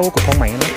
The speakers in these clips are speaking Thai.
เขากับของใหม่นะ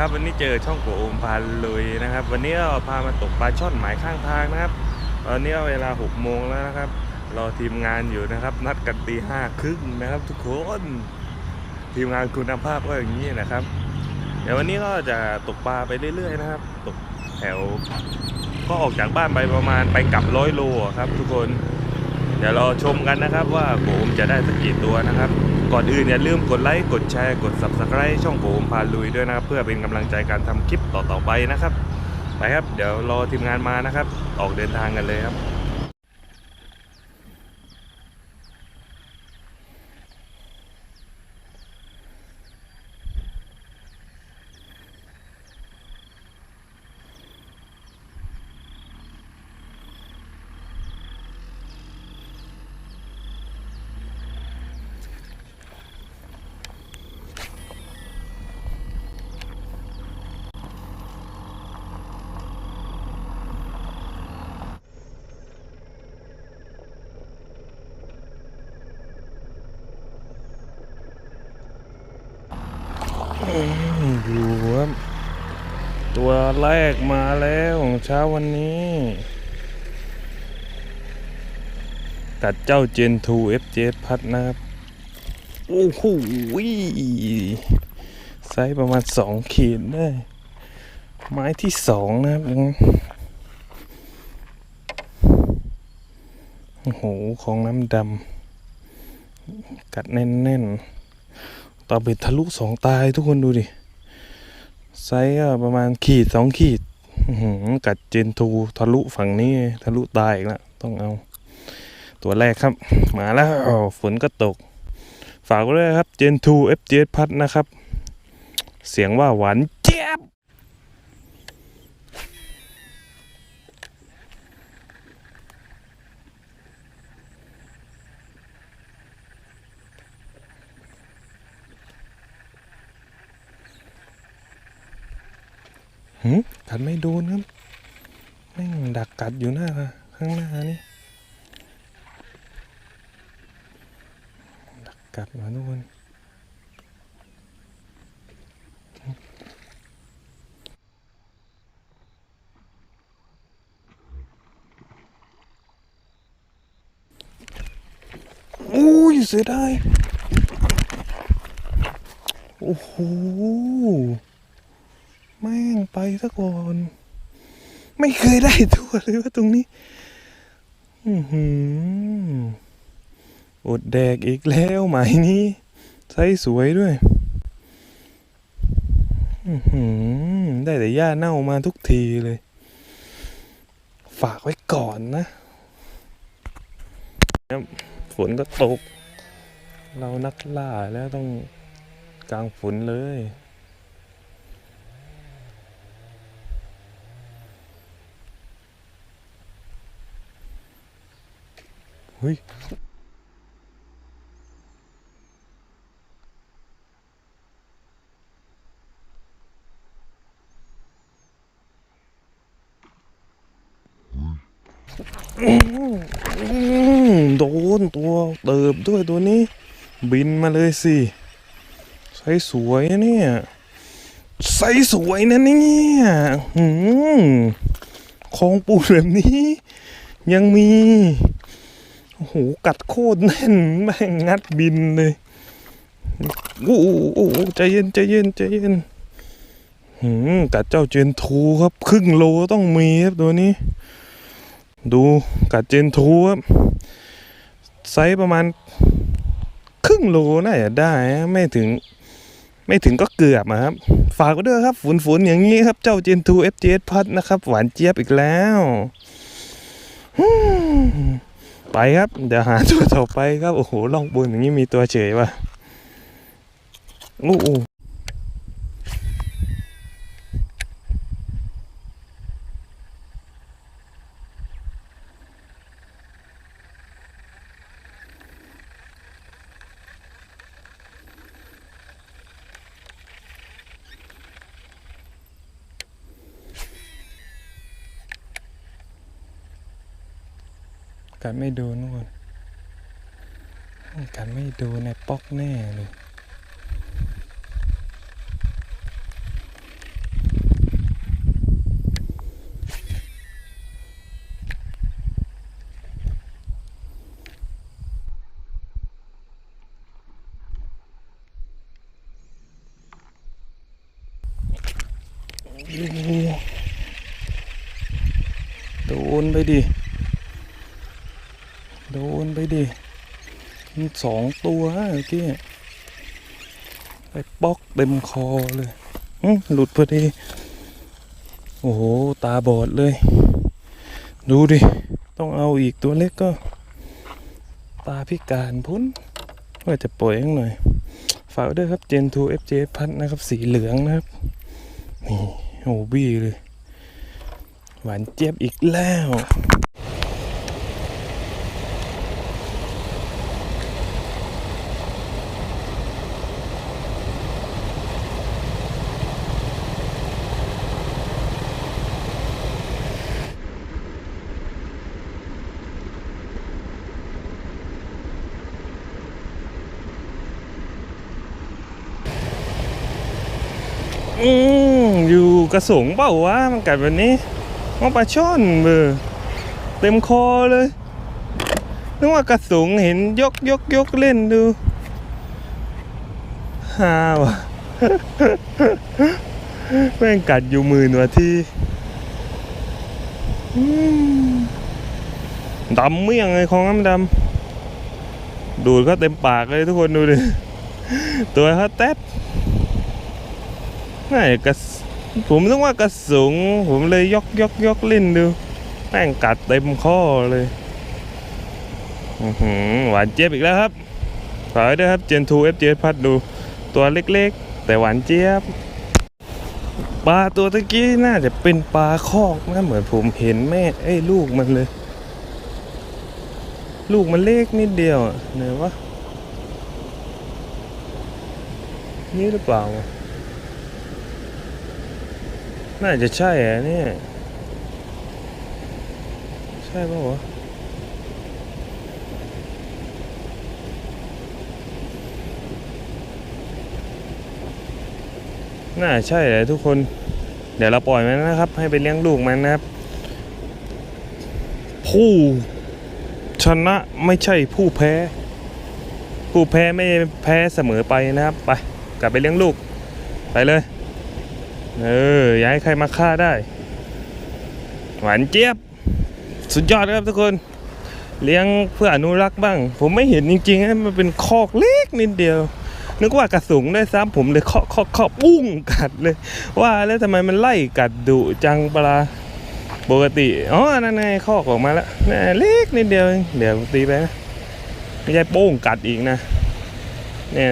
ครับวันนี้เจอช่องโกโอมพาลุยนะครับ วันนี้เราพามาตกปลาช่อนหมายข้างทางนะครับตอนนี้เวลา6โมงแล้วนะครับรอทีมงานอยู่นะครับ นัดกันตีห้าครึ่งนะครับ ทุกคนทีมงานคุณภาพก็อย่างนี้นะครับ เดี๋ยววันนี้ก็จะตกปลาไปเรื่อย ๆ นะครับ ตกแถว ก็ออกจากบ้านไปประมาณไปกลับร้อยโลครับ ทุกคน เดี๋ยวเราชมกันนะครับ ว่าโกโอมจะได้สักกี่ตัวนะครับ ก่อนอื่นอย่าลืมกดไลค์กดแชร์กด subscribe ช่องผมพาลุยด้วยนะครับเพื่อเป็นกำลังใจการทำคลิปต่อๆไปนะครับ ไปครับ เดี๋ยวรอทีมงานมานะครับ ออกเดินทางกันเลยครับ ดูครับตัว แรกมาแล้วเช้าวันนี้ กัดเจ้าเจน2 FJ พัดนะครับ โอ้โหไซส์ประมาณ2ขีดได้ ไม้ที่2นะครับโอ้โห ของน้ำดำ กัดแน่นๆ ต่อเบ็ดทะลุสองตายทุกคนดูดิ ไซส์ก็ประมาณขีดสองขีดกัดเจนทูทะลุฝั่งนี้ทะลุตายอีกแล้วต้องเอา ตัวแรกครับ มาแล้วฝนก็ตก ฝากไว้ด้วยครับเจนทูเอฟเจพัดนะครับ เสียงว่าหวานเจี๊ยบ หืมกัดไม่โดนครับแม่งดักกัดอยู่หน้าข้างหน้านี่ดักกัดมาทุกคนอุ้ยเสียดายโอ้โห แม่งไปซะก่อนไม่เคยได้ตัวเลยว่าตรงนี้ อือหืออดแดกอีกแล้วหมายนี้ไซส์สวยด้วย อือหือได้แต่หญ้าเน่ามาทุกทีเลย ฝากไว้ก่อนนะ ฝนก็ตก เรานักล่าแล้วต้องกลางฝนเลย เฮ้ยอืมโดนตัวเติบด้วยตัวนี้ บินมาเลยสิใส่สวยนะเนี่ยใส่สวยนะเนี่ยหืมของปูแบบนี้ ยังมี โอ้โหกัดโคตรแน่นแม่งงัดบินเลยโอ้โห้ใจเย็นใจเย็นใจเย็นหืมกัดเจ้าเจนทูครับ ครึ่งโลต้องมีครับตัวนี้ ดูกัดเจนทูครับไซส์ประมาณ ครึ่งโลน่าจะได้ ไม่ถึง ไม่ถึงก็เกือบอะครับ ฝากไว้ด้วยครับฝนๆอย่างนี้ครับ เจ้าเจนทู FJS พัดนะครับ หวานเจี๊ยบอีกแล้ว ไปครับ เดี๋ยวหาตัวต่อไปครับ โอ้โหล่องบนอย่างนี้มีตัวเฉยว่ะโอ้ กันไม่โดนทุกคนกันไม่โดนในป๊อกแน่เลยโดนไปดิ ไปดิมันสองตัวเมื่อกี้ไปป๊อกเต็มคอเลยหลุดพอดี โอ้โห ตาบอดเลย ดูดิ ต้องเอาอีกตัวเล็กก็ ตาพิการพุ้นว่าจะปล่อยยังหน่อย ฝากด้วยครับ Gen 2 FJ พัดนะครับ สีเหลืองนะครับ นี่โอ้บี้เลย หวานเจี๊ยบอีกแล้ว อืมอยู่ กระสงเปล่าวะมันกัดแบบนี้มันปลาช่อนเบอเต็มคอเลยนึกว่ากระสงเห็นยกยกยกเล่นดูฮาวะแม่งกัดอยู่มื่นวทีอืมดำเมี่ยงเลยของน้ำดำดูดก็เต็มปากเลยทุกคนดูดิตัวเขาแต๊ดไม่กระ ผมต้องว่ากระสุงผมเลยยกยกยกเล่นดูแม่งกัดเต็มข้อเลยหวานเจี๊ยบอีกแล้วครับฝากไว้ด้วยครับ Gen 2 FJ พัดดูตัวเล็กๆ แต่หวานเจี๊ยบปลาตัวตะกี้น่าจะเป็นปลาคอกนะเหมือนผมเห็นแม่ไอ้ลูกมันเลย ลูกมันเล็กนิดเดียวอะไหนวะนี่หรือเปล่า น่าจะใช่อะเนี่ย ใช่ป่าวะน่าใช่เลยทุกคน เดี๋ยวเราปล่อยมันนะครับ ให้ไปเลี้ยงลูกมันนะครับ ผู้ชนะไม่ใช่ผู้แพ้ ผู้แพ้ไม่แพ้เสมอไปนะครับ ไป กลับไปเลี้ยงลูก ไปเลย เอออย่าให้ใครมาฆ่าได้ หวานเจี๊ยบ สุดยอดครับทุกคน เลี้ยงเพื่ออนุรักษ์บ้าง ผมไม่เห็นจริงๆนะมันเป็นคอกเล็กนิดเดียวนึกว่ากระสุงได้ซ้ำผมเลยเคาะเคาะเคาะปุ้งกัดเลย ว่าแล้วทำไมมันไล่กัดดุจังปลาปกติอ๋อนั่นไงคอกออกมาแล้วน่เล็กนิดเดียวเองเดี๋ยวตีไปนะไม่ใช่โป้งกัดอีกนะเนี่ย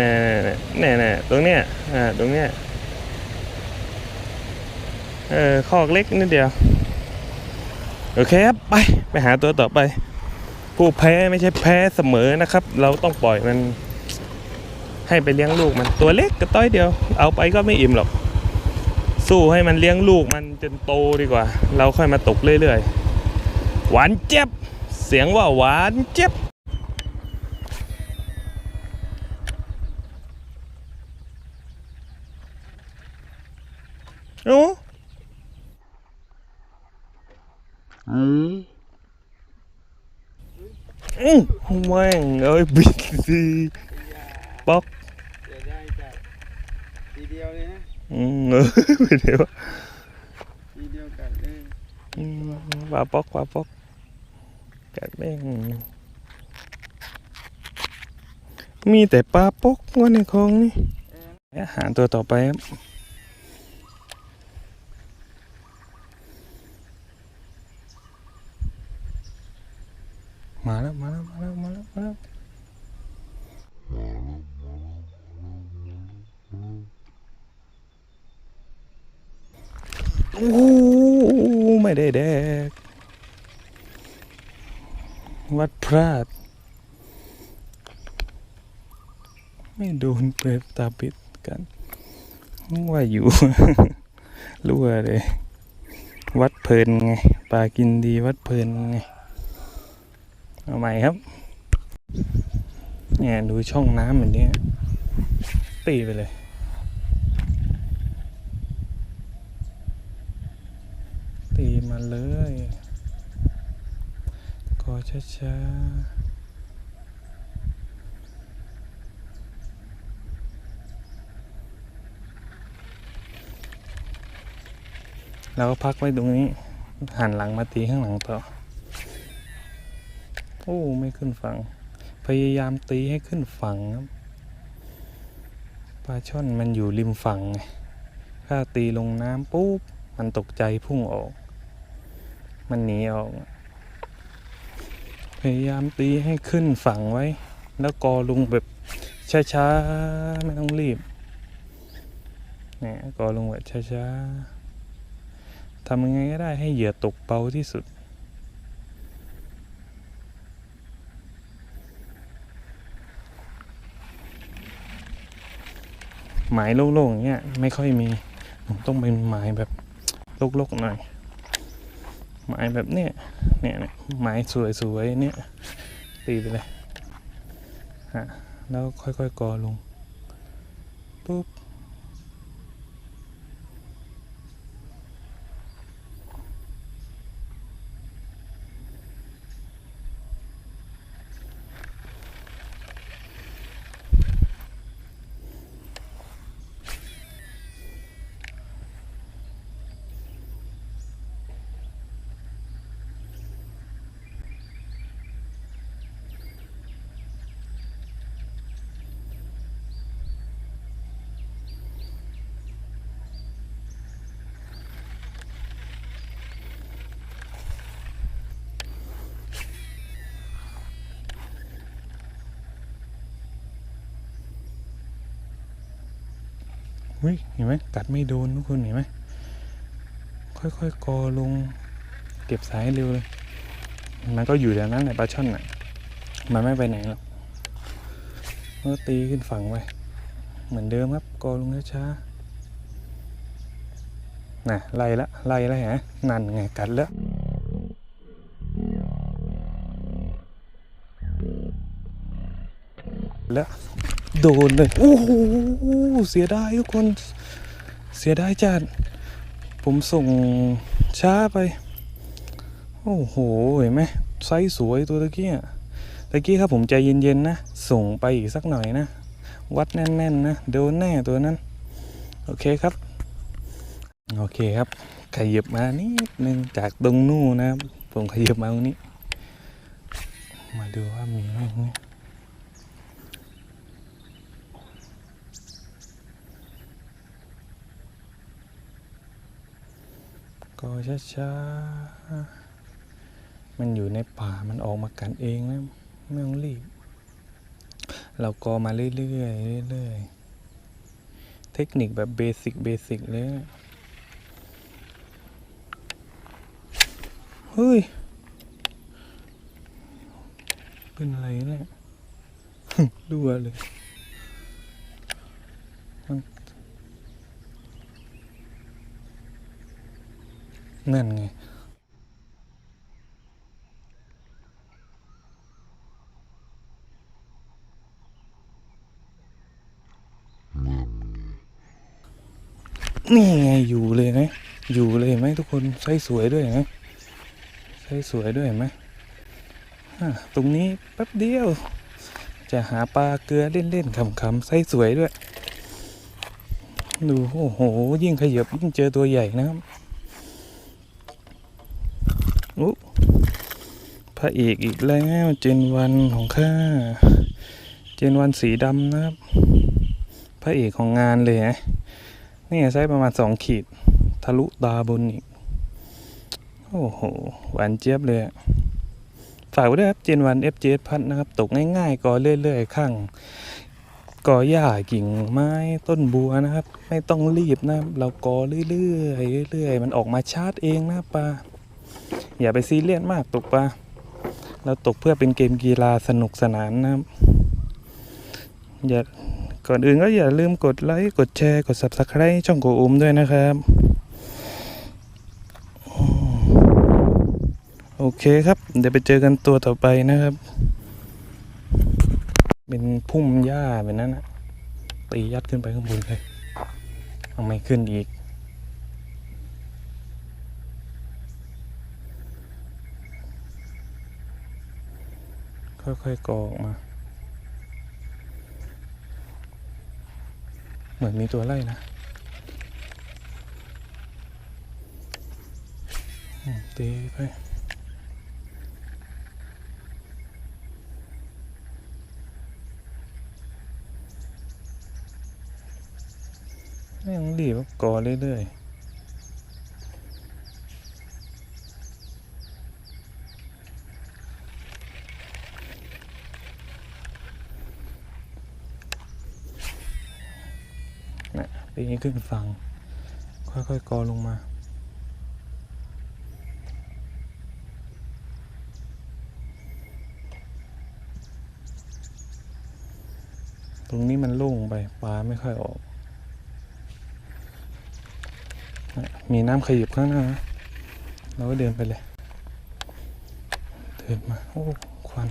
เนี่ยเนี่ยตรงเนี้ยอ่าตรงเนี้ย เออคอกเล็กนิดเดียว โอเคครับ ไป ไปหาตัวต่อไป ผู้แพ้ไม่ใช่แพ้เสมอนะครับ เราต้องปล่อยมัน ให้ไปเลี้ยงลูกมันตัวเล็กกระต้อยเดียว เอาไปก็ไม่อิ่มหรอก สู้ให้มันเลี้ยงลูกมันจนโตดีกว่า เราค่อยมาตกเรื่อยๆ หวานเจ็บ เสียงว่าหวานเจ็บโอ้ โอ้อืมแม่งเอ้ยบิดสิป๊อกเดียวได้จัดทีเดียวเลยนะอืมเออเดียวทีเดียวกัดเลยอืมปลาป๊อกปลาป๊อกกัดแม่งมีแต่ปลาป๊อกว่าในคลองนี่อาหารตัวต่อไปครับ มาแล้วมาแล้วมาแล้วมาแล้วมาแล้วโอ้ไม่ได้แดก วัดพลาด ไม่โดนเปิดตาปิดกันว่าอยู่รู้ว่าเลย วัดเพลินไงปลากินดีวัดเพลินไง เอาใหม่ครับเนี่ยดูช่องน้ำแบบนี้ตีไปเลยตีมาเลยก็ช้าๆแล้วก็พักไว้ตรงนี้หันหลังมาตีข้างหลังต่อ โอ้ไม่ขึ้นฝั่ง พยายามตีให้ขึ้นฝั่งครับปลาช่อนมันอยู่ริมฝั่งไงถ้าตีลงน้ำปุ๊บมันตกใจพุ่งออก มันหนีออก พยายามตีให้ขึ้นฝั่งไว้ แล้วกอลงแบบช้าๆ ไม่ต้องรีบเนี่ยกอลงแบบช้าๆทำยังไงก็ได้ให้เหยื่อตกเบาที่สุด หมายโล่งๆเงี้ยไม่ค่อยมีผมต้องเป็นหมายแบบโลกๆหน่อย หมายแบบเนี้ยเนี่ยเนี่ยหมายสวยๆเนี่ยตีไปเลยฮะแล้วค่อยๆกอลงปุ๊บ ฮ้ยเห็นไหมกัดไม่โดนทุกคนเห็นไหมค่อยๆกอลง เก็บสายเร็วเลย มันก็อยู่แถวนั้นแหละปลาช่อนอะ มันไม่ไปไหนหรอกก็ตีขึ้นฝั่งไว้เหมือนเดิมครับกอลงช้าๆน่ะไล่ละไล่ล้วฮะนั่นไงกัดแล้วแล้ว โดนเลยโอ้โหเสียดายทุกคนเสียดายจัดผมส่งช้าไป โอ้โหเห็นไหมไซส์สวยตัวตะกี้ตะกี้ครับผมใจเย็นๆนะ ส่งไปอีกสักหน่อยนะ วัดแน่นๆนะโดนแน่ตัวนั้น โอเคครับ โอเคครับ ขยับมานิดนึงจากตรงนู่นนะครับ ผมขยับมาตรงนี้ มาดูว่ามีไหมเนี่ย ก็ช้าๆ มันอยู่ในป่ามันออกมากันเองนะไม่ต้องรีบ เรากอมาเรื่อยๆเรื่อยๆ เทคนิคแบบเบสิกเบสิกเลยนะเฮ้ย เป็นอะไรเนี่ย รั่วเลย นั่นไงนี่ไงอยู่เลยนะอยู่เลยไหมทุกคนไซส์สวยด้วยนไหมไซส์สวยด้วยไหมอะตรงนี้แป๊บเดียว จะหาปลาเกลือเล่นๆขำๆไซส์สวยด้วย ดูโอ้โห ยิ่งขยับยิ่งเจอตัวใหญ่นะครับอุ๊พ ระเอกอีกแล้วเจนวันของข้าเจนวันสีดำนะครับ พระเอกของงานเลยนะนี่ไซส์ประมาณสองขีด ทะลุตาบนอีก โอ้โห หวานเจี๊ยบเลยอะฝากไว้ด้วยครับเจนวัน FJ พัดนะครับ ตกง่ายๆก่อเรื่อยๆข้างก่อหญ้ากิ่งไม้ต้นบัวนะครับ ไม่ต้องรีบนะรบเราก่อเรื่อยๆเรื่อยๆมันออกมาชาร์จเองนะปลาอย่าไปซีเรียสมากตกปลา เราตกเพื่อเป็นเกมกีฬาสนุกสนานนะครับ อย่าก่อนอื่นก็อย่าลืมกดไลค์กดแชร์กด subscribe ช่องโกอุมด้วยนะครับโอเคครับ เดี๋ยวไปเจอกันตัวต่อไปนะครับ เป็นพุ่มหญ้าแบบนั้นนะตียัดขึ้นไปข้างบนเลยเอาไม่ขึ้นอีก ค่อยๆกอออกมา เหมือนมีตัวไล่นะตีไปไม่ต้องรีบครับกอเรื่อยๆ นะตีขึ้นฟังค่อยๆกอลงมา ตรงนี้มันโล่งไปปลาไม่ค่อยออก มีน้ำขยิบข้างหน้านะเราก็เดินไปเลย เดินมา โอ้ ควัน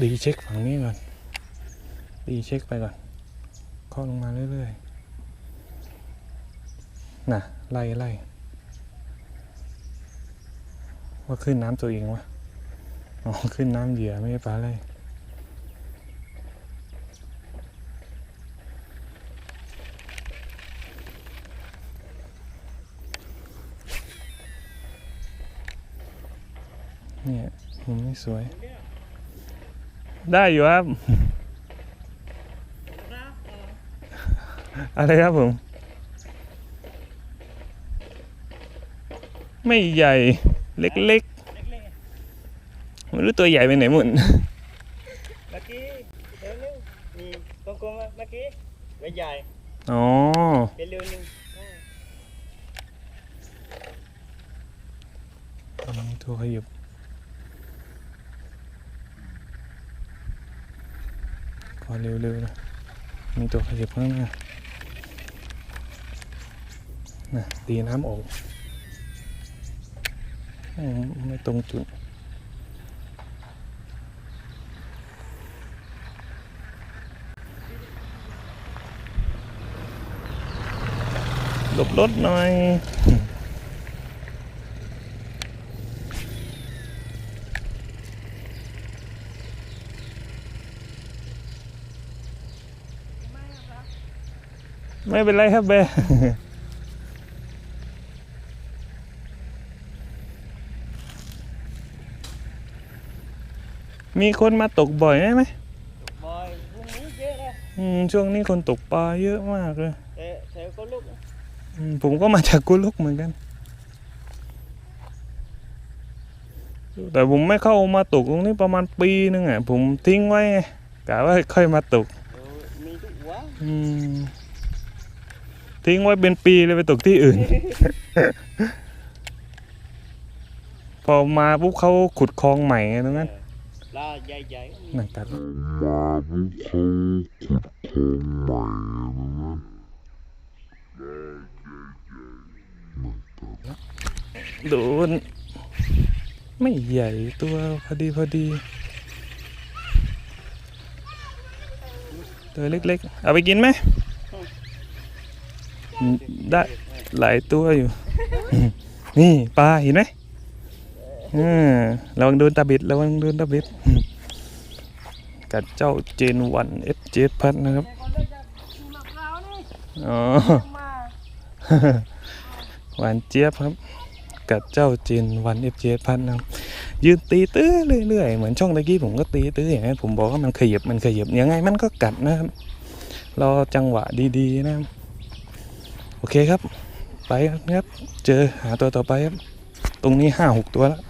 ดีเช็คฝั่งนี้ก่อน ดีเช็คไปก่อน เคาะลงมาเรื่อยๆน่ะไล่ไล่ว่าขึ้นน้ำตัวเองวะอ๋อขึ้นน้ำเหยื่อไม่ใช่ปลาไล่เนี่ยมุมนี้สวย ได้อยู่ครับ อะไรครับผม ไม่ใหญ่เล็กๆไม่รู้ตัวใหญ่ไปไหนหมดเมื่อกี้เร็วนึงมีกลมๆเมื่อกี้ใบใหญ่อ๋อเป็นเร็วนึงมีตัวขยับขอเร็วๆนะมีตัวขยับข้างหน้า น่ะตีน้ำออกอืมไม่ตรงจุดหลบรถหน่อยไม่เป็นไรครับเบ มีคนมาตกบ่อยไหมบอยพรุ่งนี้เยอะนะอืมช่วงนี้คนตกปลาเยอะมากเลยแต่แถวก็ลุกนะอืมผมก็มาจากกุลุกเหมือนกัน แต่ผมไม่เข้ามาตกตรงนี้ประมาณปีนึงอะ ผมทิ้งไว้ไงกะว่าค่อยมาตกเออมีทุกวันอืมทิ้งไว้เป็นปีเลยไปตกที่อื่น พอมาปุ๊บเขาขุดคลองใหม่ไงตรงนั้น ปลาใหญ่ๆก็มีหนังตัดโดนไม่ใหญ่ตัวพอดีพอดี ตัวเล็กๆ เอาไปกินไหม ได้หลายตัวอยู่ นี่ปลาเห็นไหม อ่าระวังโดนตาบิดระวังโดนตาบิด กัดเจ้าเจนวันเอสเจพัดนะครับอ๋อหวานเจี๊ยบครับ กัดเจ้าเจนวันเอฟเจพัดนะครับยืนตีตื้อเรื่อยๆ เหมือนช่องตะกี้ผมก็ตีตื้ออย่างนั้นผมบอกว่ามันขยับมันขยับยังไงมันก็กัดนะครับ รอจังหวะดีๆนะครับโอเคครับ ไปครับ เจอหาตัวต่อไปครับ ตรงนี้ห้าหกตัวแล้ว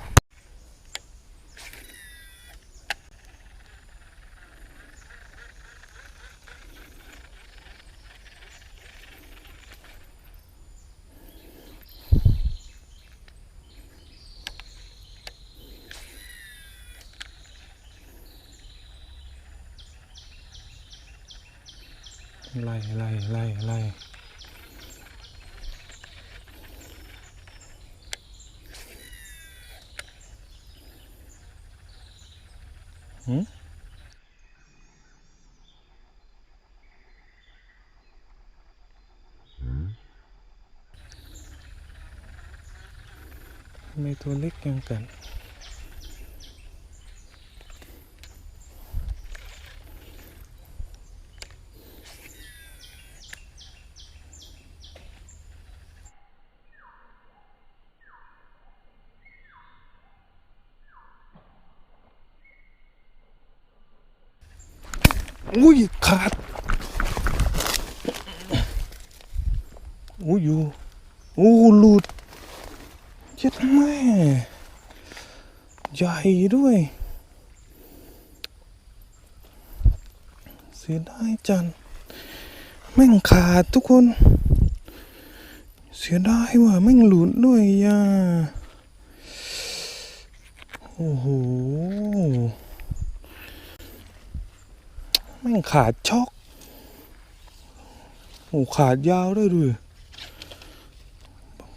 ไล่ไล่ไล่หืมทำไมตัวเล็กยังกัน อุ้ยขาดอุ้ยอยู่โอ้หลุดเจ็ดแม่ใหญ่ด้วย เสียดายจังแม่งขาดทุกคน เสียดายว่ะแม่งหลุดด้วยย่าโอ้โห แม่งขาดช็อกโอ้ขาดยาวด้วยด้วย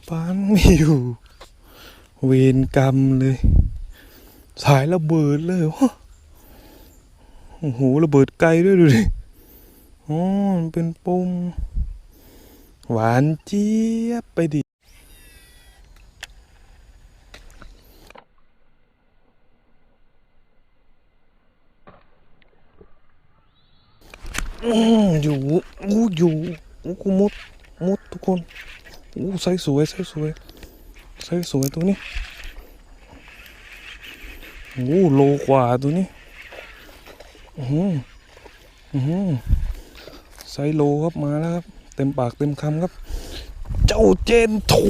ปานไม่อยู่ เวรกรรมเลย สายระเบิดเลยวะโอ้โหระเบิดไกลด้วยดูดิอ๋อมันเป็นปมหวานเจี๊ยบไปดิ อืม อยู่อู้อยู่อู้กูมุดมุดทุกคนอู้ใส่สวยใส่สวยใส่สวยตัวนี้อู้โลกว่าตัวนี้อือหืออือหือใส่โลครับมาแล้วครับ เต็มปากเต็มคำครับ เจ้าเจนทู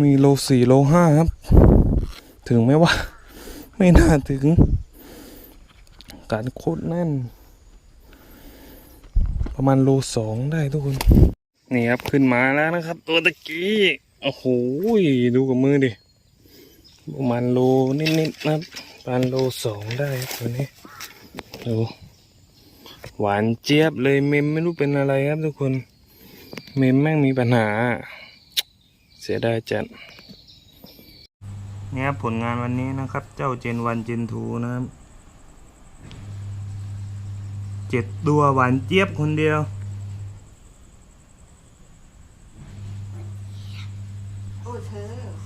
มีโลสี่โลห้าครับ ถึงไหมวะ ไม่น่าถึง การโคตรแน่น ประมาณโลสองได้ทุกคน นี่ครับขึ้นมาแล้วนะครับ ตัวตะกี้โอ้โหดูกับมือดิประมาณโลนิดๆนะครับประมาณโลสองได้ตัวนี้ดูหวานเจี๊ยบเลยเมมไม่รู้เป็นอะไรครับทุกคน เมมแม่งมีปัญหา เสียดายจัดนี่ครับผลงานวันนี้นะครับ เจ้าเจนวันเจนทูนะครับ เจ็ดตัวหวานเจี๊ยบคนเดียว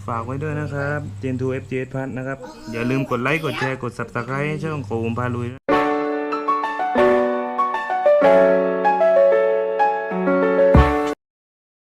ฝากไว้ด้วยนะครับเจนทูเอฟเจพัทนะครับ อย่าลืมกดไลค์ กดแชร์ กด subscribe ให้ช่องโขมพาลุย